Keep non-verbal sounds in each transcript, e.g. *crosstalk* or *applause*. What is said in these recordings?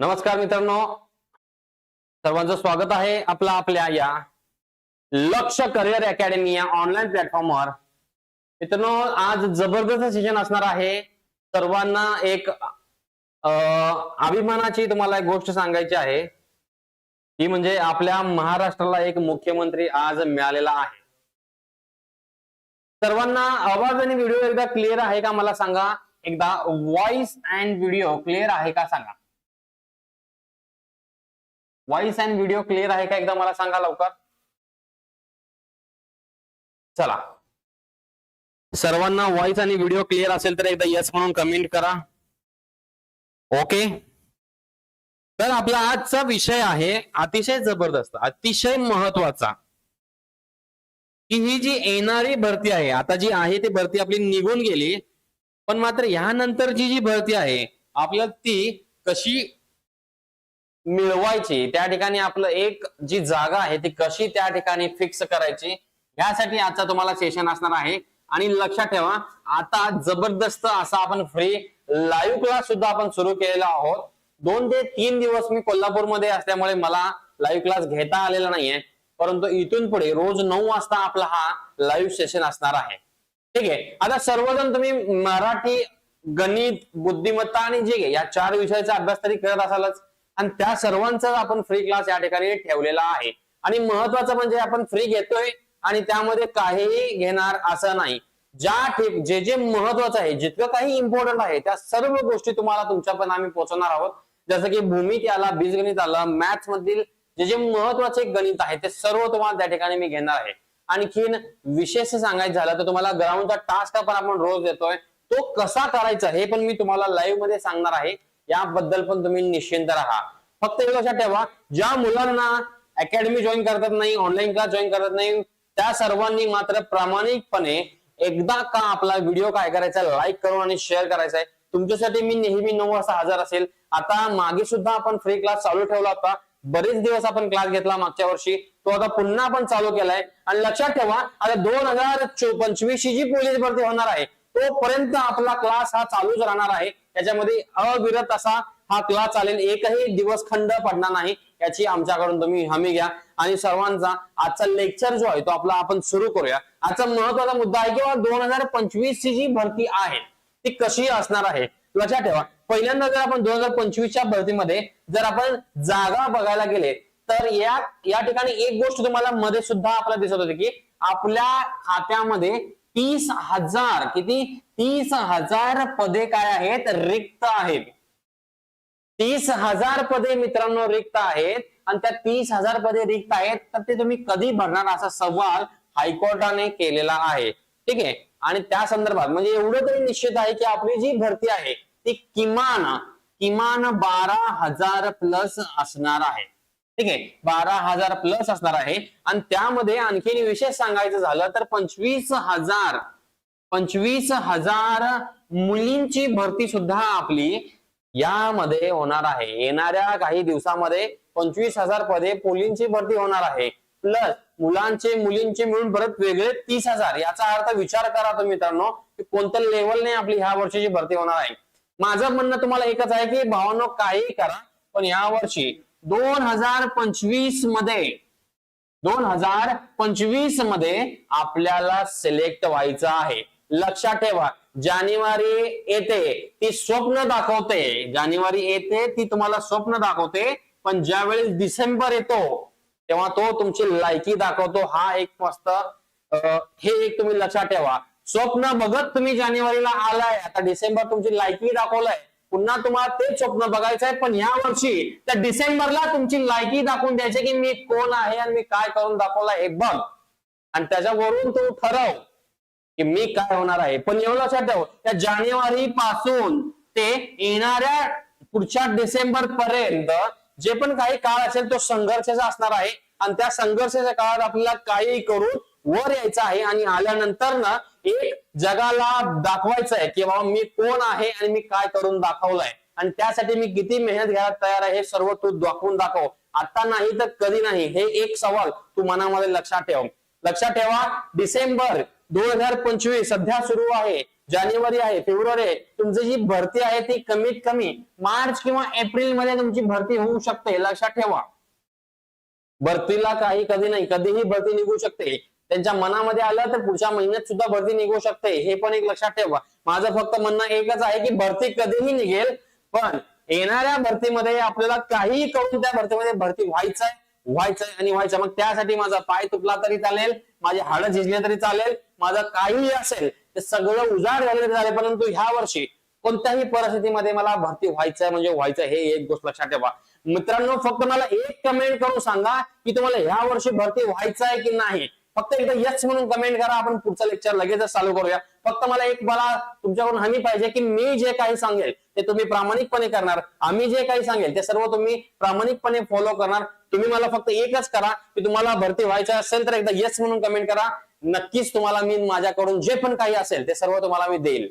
नमस्कार मित्रांनो. सर्वांचं स्वागत आहे आपला आपल्या या लक्ष करिअर अकॅडमी या ऑनलाईन प्लॅटफॉर्मवर मित्रांनो आज जबरदस्त सेशन असणार आहे. सर्वांना एक अभिमानाची तुम्हाला एक गोष्ट सांगायची आहे. ती म्हणजे आपल्या महाराष्ट्राला एक मुख्यमंत्री आज मिळालेला आहे. सर्वांना आवाज आणि व्हिडिओ एकदा क्लिअर आहे का मला सांगा? एकदा व्हॉइस अँड व्हिडिओ क्लिअर आहे का सांगा? व्हॉइस अँड व्हिडिओ क्लिअर आहे का एकदा मला सांगा लवकर? चला. सर्वांना व्हॉइस आणि व्हिडिओ क्लिअर असेल तर एकदा यस म्हणून कमेंट करा. ओके तर आपला आजचा विषय आहे अतिशय जबरदस्त अतिशय महत्त्वाचा. की ही जी येणारी भरती आहे आता जी आहे ती भरती आपली निघून गेली पण मात्र ह्यानंतरची जी भरती आहे आपल्याला ती कशी मिळवायची. त्या ठिकाणी आपलं एक जी जागा आहे ती कशी त्या ठिकाणी फिक्स करायची यासाठी आजचा तुम्हाला सेशन असणार आहे. आणि लक्षात ठेवा आता जबरदस्त असा आपण फ्री लाईव्ह क्लास सुद्धा आपण सुरू केलेला आहोत. दोन ते तीन दिवस मी कोल्हापूरमध्ये असल्यामुळे मला लाईव्ह क्लास घेता आलेला नाहीये. परंतु इथून पुढे रोज नऊ वाजता आपला हा लाईव्ह सेशन असणार आहे. ठीक आहे. आता सर्वजण तुम्ही मराठी गणित बुद्धिमत्ता आणि जे या चार विषयाचा अभ्यास तरी करत असालच. आणि त्या सर्वांचा आपण फ्री क्लास या ठिकाणी ठेवलेला आहे. आणि महत्वाचं म्हणजे आपण फ्री घेतोय आणि त्यामध्ये काहीही घेणार असं नाही. ज्या जे जे महत्वाचं आहे जितकं काही इम्पॉर्टंट आहे त्या सर्व गोष्टी तुम्हाला तुमच्या पण आम्ही पोहोचवणार आहोत. जसं की भूमिती आला बीजगणित आलं मॅथ्स मधील जे जे महत्त्वाचे गणित आहे ते सर्व तुम्हाला त्या ठिकाणी मी घेणार आहे. आणखीन विशेष सांगायचं झालं तर तुम्हाला ग्राउंडचा टास्क पण आपण रोज देतोय. तो कसा करायचा हे पण मी तुम्हाला लाईव्हमध्ये सांगणार आहे. याबद्दल पण तुम्ही निश्चिंत राहा. फक्त एक लक्षात ठेवा ज्या मुलांना अकॅडमी जॉईन करतात नाही ऑनलाईन क्लास जॉईन करत नाही त्या सर्वांनी मात्र प्रामाणिकपणे एकदा का आपला व्हिडिओ काय करायचा लाईक करून आणि शेअर करायचा आहे. तुमच्यासाठी मी नेहमी नऊ वाजता हजर असेल. आता मागे सुद्धा आपण फ्री क्लास चालू ठेवला होता. बरेच दिवस आपण क्लास घेतला मागच्या वर्षी. तो आता पुन्हा आपण चालू केलाय. आणि लक्षात ठेवा आता दोन हजार पंचवीस ची जी पोलीस भरती होणार आहे तोपर्यंत आपला क्लास हा चालूच राहणार आहे. त्याच्यामध्ये अविरत असा हा क्लास चालेल. एकही दिवस खंड पडणार नाही. याची आमच्याकडून तुम्ही हमी घ्या. आणि सर्वांचा आजचा लेक्चर जो आहे तो आपला आपण सुरू करूया. आजचा महत्त्वाचा मुद्दा आहे किंवा दोन हजार पंचवीस ची जी भरती आहे ती कशी असणार आहे? लक्षात ठेवा. पहिल्यांदा जर आपण दोन हजार पंचवीसच्या भरतीमध्ये जर आपण जागा बघायला गेले तर या या ठिकाणी एक गोष्ट तुम्हाला मध्ये सुद्धा आपल्याला दिसत होती की आपल्या खात्यामध्ये तीस हजार किती? तीस हजार पदे काय आहेत? रिक्त आहेत. तीस हजार पदे मित्रांनो रिक्त आहेत. आणि त्या तीस हजार पदे रिक्त आहेत तर ते तुम्ही कधी भरणार असा सवाल हायकोर्टाने केलेला आहे. ठीक आहे? आणि त्या संदर्भात म्हणजे एवढं तरी निश्चित आहे की आपली जी भरती आहे ती किमान किमान बारा हजार प्लस असणार आहे. ठीक आहे? बारा हजार प्लस असणार आहे. आणि त्यामध्ये आणखीन विशेष सांगायचं झालं तर पंचवीस हजार पंचवीस हजार मुलींची भरती सुद्धा आपली यामध्ये होणार आहे. येणाऱ्या काही दिवसामध्ये पंचवीस हजार पदे मुलींची भरती होणार आहे. प्लस मुलांचे मुलींचे मिळून परत वेगळे तीस हजार. याचा अर्थ विचार करा तुम्ही मित्रांनो की कोणत्या लेवलने आपली ह्या वर्षीची भरती होणार आहे. माझं म्हणणं तुम्हाला एकच आहे की भावांनो काही करा पण या वर्षी दोन हजार पंचवीसमध्ये दोन हजार पंचवीसमध्ये आपल्याला सिलेक्ट व्हायचं आहे. लक्षात ठेवा जानेवारी येते ती स्वप्न दाखवते. जानेवारी येते ती तुम्हाला स्वप्न दाखवते पण ज्यावेळेस डिसेंबर येतो तेव्हा तो तुमची लायकी दाखवतो. हा एक मस्त हे एक तुम्ही लक्षात ठेवा. स्वप्न बघत तुम्ही जानेवारीला आलाय आता डिसेंबर तुमची लायकी दाखवलाय पुन्हा तुम्हाला तेच स्वप्न बघायचं आहे पण या वर्षी त्या डिसेंबरला तुमची लायकी दाखवून द्यायची की मी कोण आहे आणि मी काय करून दाखवला हे बघ. आणि त्याच्यावरून तू ठरव की मी काय होणार आहे. पण एवढं लक्षात ठेव त्या जानेवारी पासून ते येणाऱ्या पुढच्या डिसेंबर पर्यंत जे पण काही काळ असेल तो संघर्षाचा असणार आहे. आणि त्या संघर्षाच्या काळात आपल्याला काही करून वर यायचं आहे आणि आल्यानंतर ना एक जगाला दाखवायचं आहे की बाबा मी कोण आहे आणि मी काय करून दाखवलंय. आणि त्यासाठी मी किती मेहनत घ्यायला तयार आहे हे सर्व तू दाखवून दाखव. आता नाही तर कधी नाही. हे एक सवाल तू मनामध्ये लक्षात ठेव. लक्षात ठेवा डिसेंबर दोन हजार पंचवीस सध्या सुरू आहे. जानेवारी आहे फेब्रुवारी आहे. तुमची जी भरती आहे ती कमीत कमी मार्च किंवा एप्रिलमध्ये तुमची भरती होऊ शकते. लक्षात ठेवा. भरतीला काही कधी नाही. कधीही भरती निघू शकते. त्यांच्या मनामध्ये आलं तर पुढच्या महिन्यात सुद्धा भरती निघू शकते. हे पण एक लक्षात ठेवा. माझं फक्त म्हणणं एकच आहे की भरती कधीही निघेल पण येणाऱ्या भरतीमध्ये आपल्याला काही करून त्या भरतीमध्ये भरती व्हायचंय व्हायचंय आणि व्हायचं मग त्यासाठी माझा पाय तुटला तरी चालेल माझे हाडं झिजले तरी चालेल माझं काहीही असेल ते सगळं उजाड झाले तरी चालेल. परंतु ह्या वर्षी कोणत्याही परिस्थितीमध्ये मला भरती व्हायचंय म्हणजे व्हायचं हे एक गोष्ट लक्षात ठेवा. मित्रांनो फक्त मला एक कमेंट करून सांगा की तुम्हाला ह्या वर्षी भरती व्हायचं आहे की नाही? फक्त एकदा यस म्हणून कमेंट करा आपण पुढचं लेक्चर लगेचच चालू करूया. फक्त मला एक मला तुमच्याकडून हमी पाहिजे की मी जे काही सांगेल ते तुम्ही प्रामाणिकपणे करणार. आम्ही जे काही सांगेल ते सर्व तुम्ही प्रामाणिकपणे फॉलो करणार. तुम्ही मला फक्त एकच करा की तुम्हाला भरती व्हायचं असेल तर एकदा येस म्हणून कमेंट करा. नक्कीच तुम्हाला मी माझ्याकडून जे पण काही असेल ते सर्व तुम्हाला मी देईल.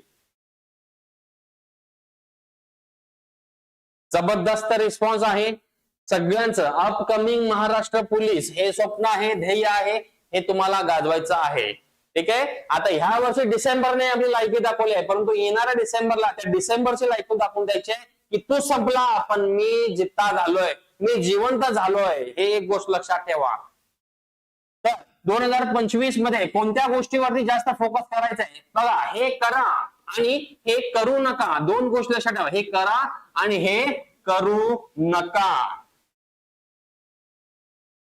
जबरदस्त रिस्पॉन्स आहे. सगळ्यांचं अपकमिंग महाराष्ट्र पोलीस हे स्वप्न आहे ध्येय आहे. हे तुम्हाला गाजवायचं आहे. ठीक आहे? आता ह्या वर्षी डिसेंबरने आपली लायकी दाखवली आहे. परंतु येणाऱ्या डिसेंबरला त्या डिसेंबरची लायकी दाखवून द्यायची की तू संपला. पण मी जित्ता झालोय. मी जिवंत झालोय. हे एक गोष्ट लक्षात ठेवा. तर दोन हजार पंचवीसमध्ये कोणत्या गोष्टीवरती जास्त फोकस करायचा आहे बघा हे करा आणि हे करू नका. दोन गोष्टी लक्षात ठेवा. हे करा आणि हे करू नका.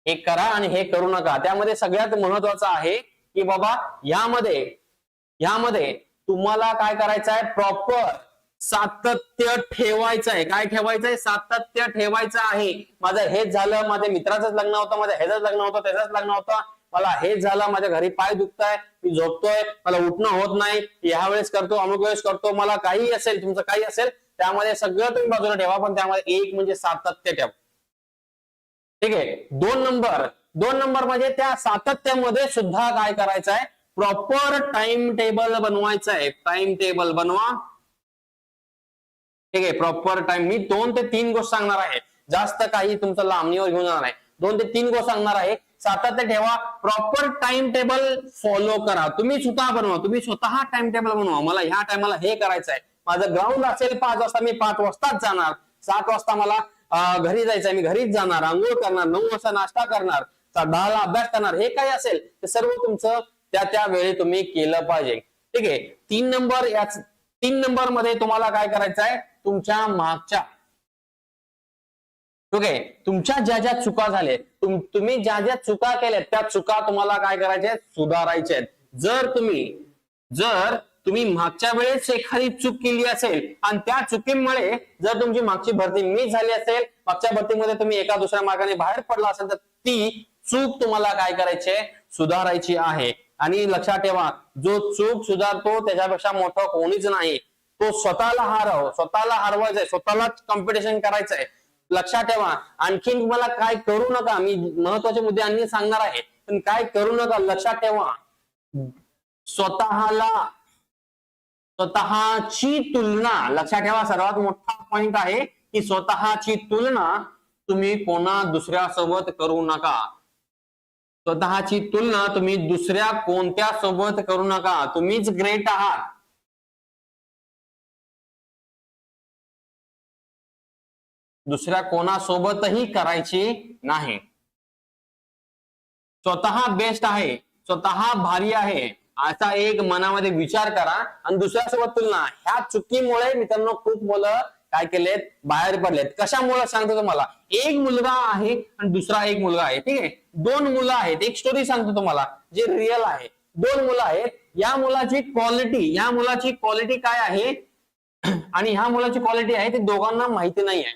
हे करा आणि हे करू नका. त्यामध्ये सगळ्यात महत्वाचं आहे की बाबा यामध्ये यामध्ये तुम्हाला काय करायचं आहे? प्रॉपर सातत्य ठेवायचं आहे. काय ठेवायचं आहे? सातत्य ठेवायचं आहे. माझं हेच झालं माझ्या मित्राचंच लग्न होतं माझ्या ह्याच लग्न होतं त्याच लग्न होतं. मला हेच झालं माझ्या घरी पाय दुखताय मी झोपतोय मला उठणं होत नाही. ह्या वेळेस करतो अमुक वेळेस करतो मला काही असेल तुमचं काही असेल त्यामध्ये सगळं तुम्ही बाजूला ठेवा पण त्यामध्ये एक म्हणजे सातत्य ठेवा. ठीक आहे? दोन नंबर. दोन नंबर म्हणजे त्या सातत्यामध्ये सुद्धा काय करायचं आहे प्रॉपर टाइम टेबल बनवायचं आहे टाइम टेबल बनवा. ठीक आहे? प्रॉपर टाइम मी दोन ते तीन गोष्ट सांगणार आहे. जास्त काही तुमचं लांबणीवर घेऊन जाणार आहे दोन ते तीन गोष्ट सांगणार आहे. सातत्य ठेवा. प्रॉपर टाइम टेबल फॉलो करा. तुम्ही स्वतः बनवा. तुम्ही स्वतः टाइम टेबल बनवा. मला ह्या टायमाला हे करायचं आहे माझं ग्राउंड असेल पाच वाजता मी पाच वाजताच जाणार. सात वाजता मला घरी जायचंय मी घरीच जाणार आंघोळ करणार नऊ वाजता नाश्ता करणार दहाला अभ्यास करणार हे काय असेल ते सर्व तुमचं त्या त्या वेळी तुम्ही केलं पाहिजे. ठीक आहे? तीन नंबर याच तीन नंबरमध्ये तुम्हाला काय करायचं आहे तुमच्या मागच्या. ओके तुमच्या ज्या ज्या चुका झाल्या तुम तुम्ही ज्या ज्या चुका केल्या त्या चुका तुम्हाला काय करायच्या आहेत? सुधारायच्या आहेत. जर तुम्ही जर तुम्ही मागच्या वेळेस एखादी चूक केली असेल आणि त्या चुकीमुळे जर तुमची मागची भरती मिस झाली असेल मागच्या भरतीमध्ये तुम्ही एका दुसऱ्या मार्गाने बाहेर पडला असेल तर ती चूक तुम्हाला काय करायची आहे? सुधारायची आहे. आणि लक्षात ठेवा जो चूक सुधारतो त्याच्यापेक्षा मोठं कोणीच नाही. तो स्वतःला हारव स्वतःला हरवायचंय स्वतःलाच कॉम्पिटिशन करायचंय. लक्षात ठेवा आणखीन तुम्हाला काय करू नका मी महत्त्वाचे मुद्दे आणखी सांगणार आहे. पण काय करू नका लक्षात ठेवा. स्वतःला स्वतःची तुलना लक्षात ठेवा सर्वात मोठा पॉइंट आहे की स्वतःची तुलना तुम्ही कोणा दुसऱ्या सोबत करू नका. स्वतःची तुलना तुम्ही दुसऱ्या कोणत्या सोबत करू नका. तुम्हीच ग्रेट आहात. दुसऱ्या कोणासोबतही करायची नाही. स्वतः बेस्ट आहे. स्वतः भारी आहे. असा एक मनामध्ये विचार करा आणि दुसऱ्यासोबत तुलना. ह्या चुकीमुळे मित्रांनो खूप मुलं काय केलेत? बाहेर पडलेत. कशामुळे? सांगतो तुम्हाला. एक मुलगा आहे आणि दुसरा एक मुलगा आहे. ठीक आहे? दोन मुलं आहेत. एक स्टोरी सांगतो तुम्हाला जे रिअल आहे. दोन मुलं आहेत. या मुलाची क्वालिटी या मुलाची क्वालिटी काय आहे? *clears throat* आणि ह्या मुलाची क्वालिटी आहे ती दोघांना माहिती नाही आहे.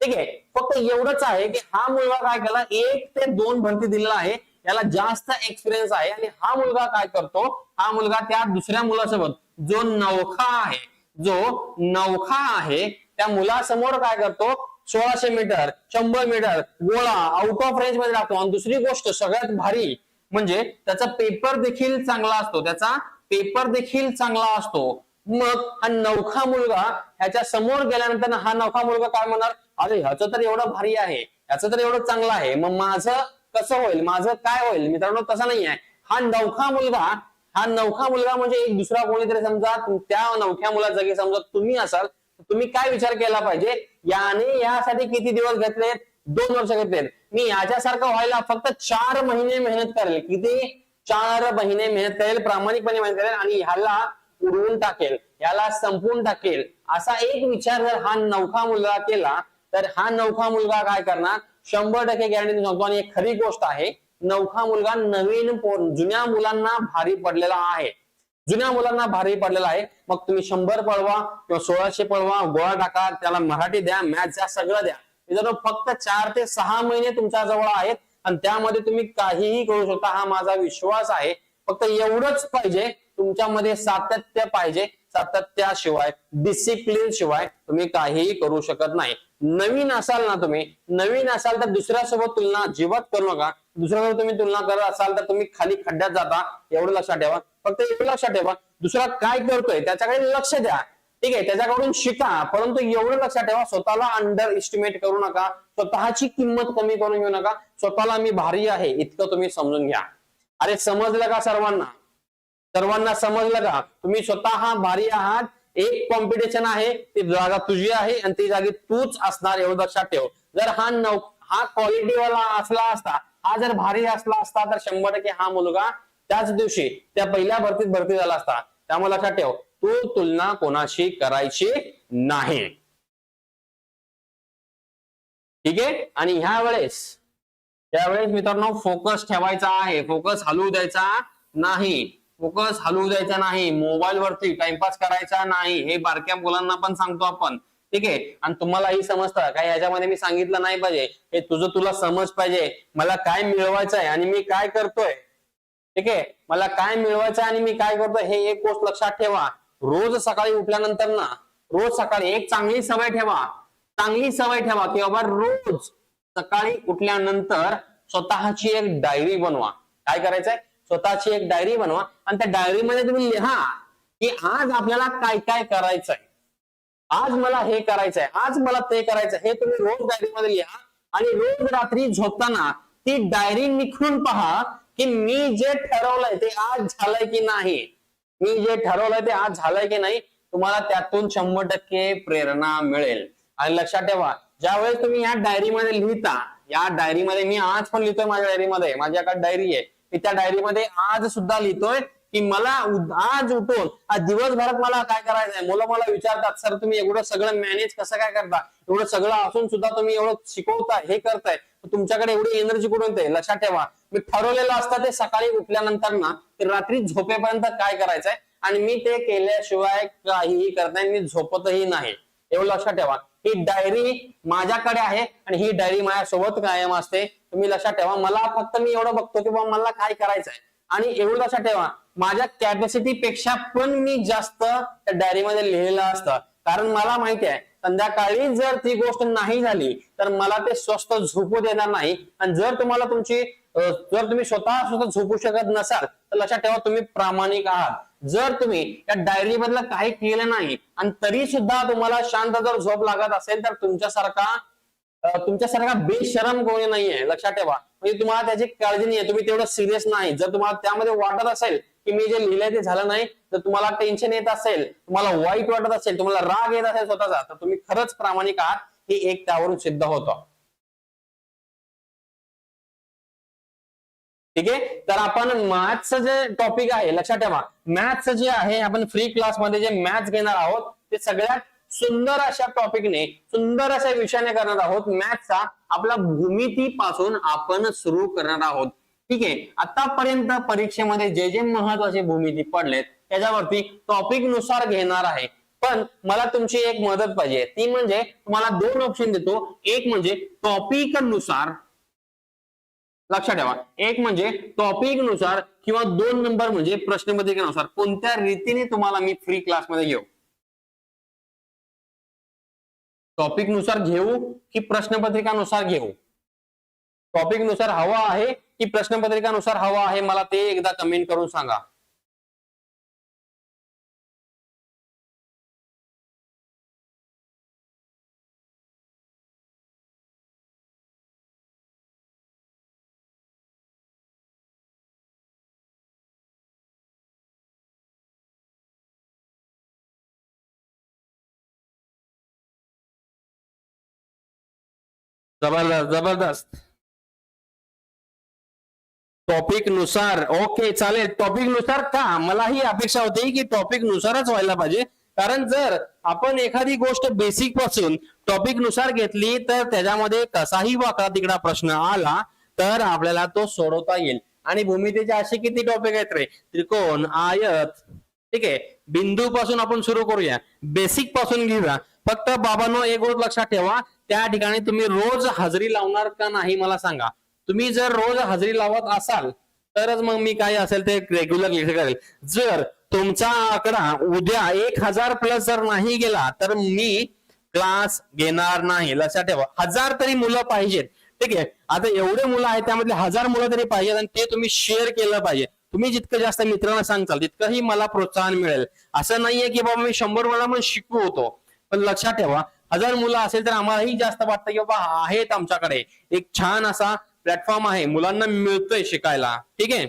ठीक आहे? फक्त एवढंच आहे की हा मुलगा काय केला? एक ते दोन भरती दिलेला आहे. याला जास्त एक्सपिरियन्स आहे. आणि हा मुलगा काय करतो? हा मुलगा त्या दुसऱ्या मुलासोबत जो नवखा आहे जो नवखा आहे त्या मुलासमोर काय करतो? सोळाशे मीटर शंभर मीटर गोळा आउट ऑफ रेंजमध्ये टाकतो. आणि दुसरी गोष्ट सगळ्यात भारी म्हणजे त्याचा पेपर देखील चांगला असतो. त्याचा पेपर देखील चांगला असतो. मग हा नवखा मुलगा ह्याच्या समोर गेल्यानंतर हा नवखा मुलगा काय म्हणणार? अरे ह्याचं तर एवढं भारी आहे. ह्याचं तर एवढं चांगलं आहे. मग माझं कसं होईल? माझं काय होईल? मित्रांनो तसं नाही आहे हा नवखा मुलगा हा नवखा मुलगा म्हणजे एक दुसरा कोणीतरी. समजा त्या नवख्या मुला जागी समजा तुम्ही असाल तुम्ही काय विचार केला पाहिजे? याने यासाठी किती दिवस घेतलेत दोन वर्ष घेतलेत मी याच्यासारखं व्हायला फक्त चार महिने मेहनत करेल. किती? चार महिने मेहनत करेल प्रामाणिकपणे मेहनत करेल आणि ह्याला उडवून टाकेल. याला संपवून टाकेल. असा एक विचार जर हा नवखा मुलगा केला तर हा नवखा मुलगा काय करणार? शंभर टक्के गॅरंटी सांगतो. आणि एक खरी गोष्ट आहे नवखा मुलगा नवीन जुन्या मुलांना भारी पडलेला आहे. जुन्या मुलांना भारी पडलेला आहे. मग तुम्ही शंभर पळवा किंवा सोळाशे पळवा गोळा टाका त्याला मराठी द्या मॅथ द्या सगळं द्या. मित्रांनो फक्त चार ते सहा महिने तुमच्या जवळ आहेत आणि त्यामध्ये तुम्ही काहीही करू शकता. हा माझा विश्वास आहे. फक्त एवढंच पाहिजे तुमच्यामध्ये सातत्य पाहिजे. सातत्याशिवाय डिसिप्लिन शिवाय तुम्ही काहीही करू शकत नाही. नवीन असाल ना तुम्ही नवीन असाल तर दुसऱ्यासोबत तुलना अजिबात करू नका. दुसऱ्यासोबत तुम्ही तुलना करत असाल तर तुम्ही खाली खड्ड्यात जाता एवढं लक्षात ठेवा. फक्त एवढं लक्षात ठेवा दुसरा काय करतोय त्याच्याकडे लक्ष द्या. ठीक आहे त्याच्याकडून शिका परंतु एवढं लक्षात ठेवा स्वतःला अंडर एस्टिमेट करू नका. स्वतःची किंमत कमी करून घेऊ नका. स्वतःला मी भारी आहे इतकं तुम्ही समजून घ्या. अरे समजलं का सर्वांना? सर्वांना समजलं का? तुम्ही स्वतः हा भारी आहात. एक कॉम्पिटिशन आहे ती जागा तुझी आहे आणि ती जागी तूच असणार एवढं लक्षात ठेव. जर हा नव हा क्वालिटी वाला असला असता हा जर भारी असला असता तर शंभर टक्के हा मुलगा त्याच दिवशी त्या पहिल्या भरतीत भरती झाला असता. त्यामुळे लक्षात ठेव तू तुलना कोणाशी करायची नाही. ठीक आहे? आणि ह्या वेळेस त्यावेळेस मित्रांनो फोकस ठेवायचा आहे. फोकस हलवू द्यायचा नाही. फोकस हलवू द्यायचा नाही मोबाईल वरती टाइमपास करायचा नाही हे बारक्या मुलांना पण सांगतो आपण. ठीक आहे? आणि तुम्हालाही समजतं काय याच्यामध्ये मी सांगितलं नाही पाहिजे. हे तुझं तुला समज पाहिजे. मला काय मिळवायचं आहे आणि मी काय करतोय? ठीक आहे? मला काय मिळवायचं आणि मी काय करतोय? हे एक गोष्ट लक्षात ठेवा. रोज सकाळी उठल्यानंतर ना रोज सकाळी एक चांगली सवय ठेवा. चांगली सवय ठेवा की बाबा रोज सकाळी उठल्यानंतर स्वतःची एक डायरी बनवा. काय करायचंय? स्वतःची एक डायरी बनवा. आणि त्या डायरीमध्ये तुम्ही लिहा की आज आपल्याला काय काय करायचंय. आज मला हे करायचंय. आज मला ते करायचंय. हे तुम्ही रोज डायरीमध्ये लिहा. आणि रोज रात्री झोपताना ती डायरी निखळून पहा की मी जे ठरवलंय ते आज झालंय की नाही. मी जे ठरवलंय ते आज झालंय की नाही तुम्हाला त्यातून शंभर टक्के प्रेरणा मिळेल. आणि लक्षात ठेवा ज्यावेळेस तुम्ही या डायरीमध्ये लिहिता या डायरीमध्ये मी आज पण लिहितोय माझ्या डायरीमध्ये माझ्याकडे डायरी आहे. मी त्या डायरीमध्ये आज सुद्धा लिहितोय की मला आज उठून आज दिवसभरात मला काय करायचंय? मुलं मला विचारतात सर तुम्ही एवढं सगळं मॅनेज कसं काय करता? एवढं सगळं असून सुद्धा तुम्ही एवढं शिकवता हे करताय. तुमच्याकडे एवढी एनर्जी कुठून ते? लक्षात ठेवा. मी ठरवलेलं असतं ते सकाळी उठल्यानंतर ना ते रात्री झोपेपर्यंत काय करायचंय? आणि मी ते केल्याशिवाय काहीही करत नाही मी झोपतही नाही. एवढं लक्षात ठेवा. ही डायरी माझ्याकडे आहे आणि ही डायरी माझ्यासोबत कायम असते. तुम्ही लक्षात ठेवा मला फक्त मी एवढं बघतो की बाबा मला काय करायचंय. आणि एवढं लक्षात ठेवा माझ्या कॅपॅसिटी पेक्षा पण मी जास्त त्या डायरीमध्ये लिहिलेलं असतं. कारण मला माहिती आहे संध्याकाळी जर ती गोष्ट नाही झाली तर मला ते स्वस्त झोपू देणार नाही. आणि जर तुम्हाला तुमची जर तुम्ही स्वतः स्वतः झोपू शकत नसाल तर लक्षात ठेवा तुम्ही प्रामाणिक आहात. जर तुम्ही या डायरी मधलं काही केलं नाही आणि तरी सुद्धा तुम्हाला शांत जर झोप लागत असेल तर तुमच्यासारखा तुमच्यासारखा बेशरम कोणी नाहीये. लक्षात ठेवा. म्हणजे तुम्हाला त्याची काळजी नाहीये. तुम्ही तेवढं सिरियस नाही. जर तुम्हाला त्यामध्ये वाटत असेल की मी जे लिहिलंय ते झालं नाही तर तुम्हाला टेन्शन येत असेल तुम्हाला वाईट वाटत असेल तुम्हाला राग येत असेल स्वतःचा तर तुम्ही खरंच प्रामाणिक आहात हे एक त्यावरून सिद्ध होतं. ठीक आहे? तर आपण मॅथ्सचं जे टॉपिक आहे लक्षात ठेवा. मॅथ्स जे आहे आपण फ्री क्लासमध्ये जे मॅथ्स घेणार आहोत ते सगळ्यात सुंदर अशा टॉपिकने सुंदर अशा विषयाने करणार आहोत. मॅथ्सचा आपला भूमितीपासून आपण सुरू करणार आहोत. ठीक आहे? आतापर्यंत परीक्षेमध्ये जे जे महत्त्वाचे भूमिती पडलेत त्याच्यावरती टॉपिकनुसार घेणार आहे. पण मला तुमची एक मदत पाहिजे. ती म्हणजे तुम्हाला दोन ऑप्शन देतो. एक म्हणजे टॉपिकनुसार लक्षात ठेवा. एक म्हणजे टॉपिकनुसार किंवा दोन नंबर म्हणजे प्रश्नपत्रिकेनुसार कोणत्या रीतीने तुम्हाला मी फ्री क्लासमध्ये घेऊ? टॉपिकनुसार घेऊ की प्रश्नपत्रिकानुसार घेऊ? टॉपिकनुसार हवा आहे की प्रश्नपत्रिकानुसार हवा आहे? मला ते एकदा कमेंट करून सांगा. जबरदस्त जबरदस्त. टॉपिकनुसार ओके चालेल. टॉपिकनुसार का मला ही अपेक्षा होती की टॉपिक नुसारच व्हायला पाहिजे. कारण जर आपण एखादी गोष्ट बेसिकपासून टॉपिकनुसार घेतली तर त्याच्यामध्ये कसाही वाकडा तिकडा प्रश्न आला तर आपल्याला तो सोडवता येईल. आणि भूमितीचे असे किती टॉपिक आहेत रे? त्रिकोण आयत ठीक आहे. बिंदू पासून आपण सुरू करूया. बेसिकपासून घेऊया. फक्त बाबांनो एक गोष्ट लक्षात ठेवा. त्या ठिकाणी तुम्ही रोज हजेरी लावणार का नाही मला सांगा. तुम्ही जर रोज हजेरी लावत असाल तरच मग मी काय असेल ते रेग्युलर लिहिलं करेल. जर तुमचा आकडा उद्या एक हजार प्लस जर नाही गेला तर मी क्लास घेणार नाही. लक्षात ठेवा. हजार तरी मुलं पाहिजेत. ठीक आहे? आता एवढे मुलं आहेत त्यामधले हजार मुलं तरी पाहिजेत आणि ते तुम्ही शेअर केलं पाहिजे. तुम्ही जितकं जास्त मित्रांना सांगताल तितकंही मला प्रोत्साहन मिळेल. असं नाहीये की बाबा मी शंभर वेळा पण शिकू होतो. पण लक्षात ठेवा हजार मुलं असेल तर आम्हालाही जास्त वाटतं की बाबा आहेत आमच्याकडे. एक छान असा प्लॅटफॉर्म आहे. मुलांना मिळतोय शिकायला. ठीक आहे?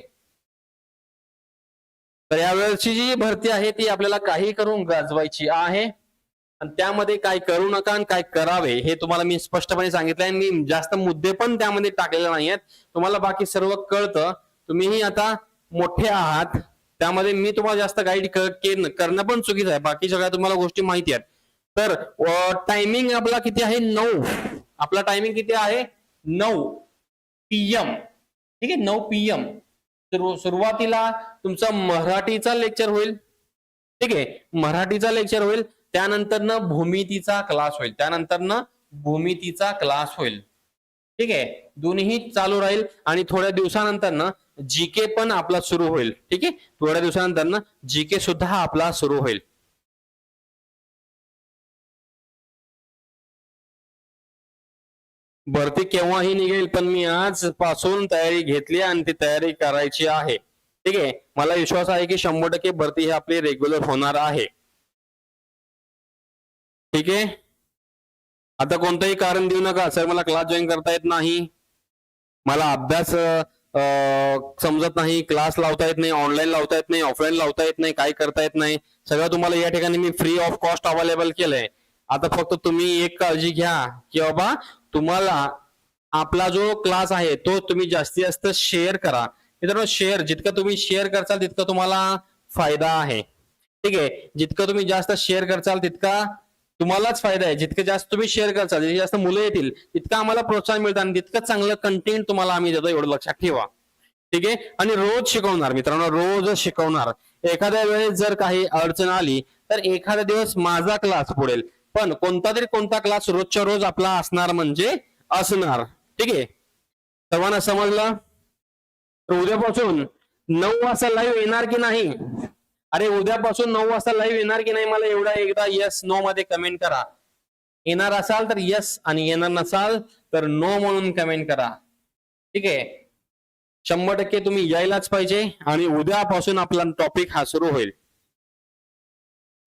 तर यावेळेची जी भरती आहे ती आपल्याला काही करून गाजवायची आहे. आणि त्यामध्ये काय करू नका आणि काय करावे हे तुम्हाला मी स्पष्टपणे सांगितलंय. आणि मी जास्त मुद्दे पण त्यामध्ये टाकलेले नाही आहेत तुम्हाला बाकी सर्व कळतं. तुम्हीही आता मोठे आहात. त्यामध्ये मी तुम्हाला जास्त गाईड करणं पण चुकीचं आहे. बाकी सगळ्या तुम्हाला गोष्टी माहिती आहेत. तर टायमिंग आपला किती आहे? नऊ. आपला टायमिंग किती आहे? नऊ. पीएम ठीक आहे? नऊ पीएम सुरुवातीला तुमचा मराठीचा लेक्चर होईल. ठीक आहे? मराठीचा लेक्चर होईल. त्यानंतर न भूमितीचा क्लास होईल. त्यानंतर न भूमितीचा क्लास होईल. ठीक आहे? दोन्ही चालू राहील आणि थोड्या दिवसानंतर ना जीके पण आपला सुरू होईल. ठीक आहे? थोड्या दिवसानंतर ना जीके सुद्धा आपला सुरू होईल. भरती केव्हाही निघेल पण मी आज पासून तयारी घेतली आणि ती तयारी करायची आहे. ठीक आहे? मला विश्वास आहे की शंभर टक्के भरती ही आपली रेग्युलर होणार आहे. ठीक आहे? आता कोणतंही कारण देऊ नका. सर मला क्लास जॉईन करता येत नाही. मला अभ्यास समजत नाही. क्लास लावता येत नाही ऑनलाईन लावता येत नाही ऑफलाईन लावता येत नाही काय करता येत नाही. सगळं तुम्हाला या ठिकाणी मी फ्री ऑफ कॉस्ट अवेलेबल केलंय. आता फक्त तुम्ही एक काळजी घ्या की बाबा तुम्हाला आपला जो क्लास आहे तो तुम्ही जास्तीत जास्त शेअर करा. मित्रांनो शेअर जितकं तुम्ही शेअर करचाल तितकं तुम्हाला फायदा आहे. ठीक आहे? जितकं तुम्ही जास्त शेअर करचाल तितका तुम्हालाच फायदा आहे. जितकं जास्त तुम्ही शेअर करचाल जितके जास्त मुलं येतील तितकं आम्हाला प्रोत्साहन मिळतं आणि तितकं चांगलं कंटेंट तुम्हाला आम्ही देतो एवढं लक्षात ठेवा. ठीक आहे? आणि रोज शिकवणार मित्रांनो रोज शिकवणार. एखाद्या वेळेस जर काही अडचण आली तर एखादा दिवस माझा क्लास पुढेल. पण कोणता तरी कोणता क्लास रोजच्या रोज आपला असणार म्हणजे असणार. ठीक आहे? सर्वांना समजलं? तर उद्यापासून नऊ वाजता लाईव्ह येणार की नाही? अरे उद्यापासून नऊ वाजता लाईव्ह येणार की नाही मला एवढा एकदा येस नो मध्ये कमेंट करा. येणार असाल तर येस आणि येणार नसाल तर नो म्हणून कमेंट करा. ठीक आहे? शंभर टक्के तुम्ही यायलाच पाहिजे आणि उद्यापासून आपला टॉपिक हा सुरू होईल.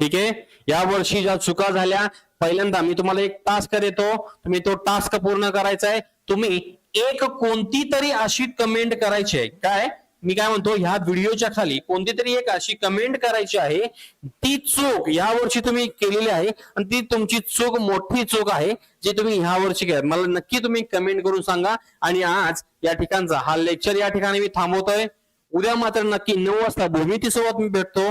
ठीक आहे? या वर्षी ज्या चुका झाल्या पहिल्यांदा मी तुम्हाला एक टास्क देतो. तुम्ही तो टास्क पूर्ण करायचा आहे. तुम्ही एक कोणती तरी अशी कमेंट करायची आहे. काय? मी काय म्हणतो ह्या व्हिडिओच्या खाली कोणती तरी एक अशी कमेंट करायची आहे. ती चूक या वर्षी तुम्ही केलेली आहे आणि ती तुमची चूक मोठी चूक आहे जी तुम्ही ह्या वर्षी केली. मला नक्की तुम्ही कमेंट करून सांगा. आणि आज या ठिकाणचा हा लेक्चर या ठिकाणी मी थांबवतोय. उद्या मात्र नक्की नऊ वाजता भूमिती सोबत मी भेटतो.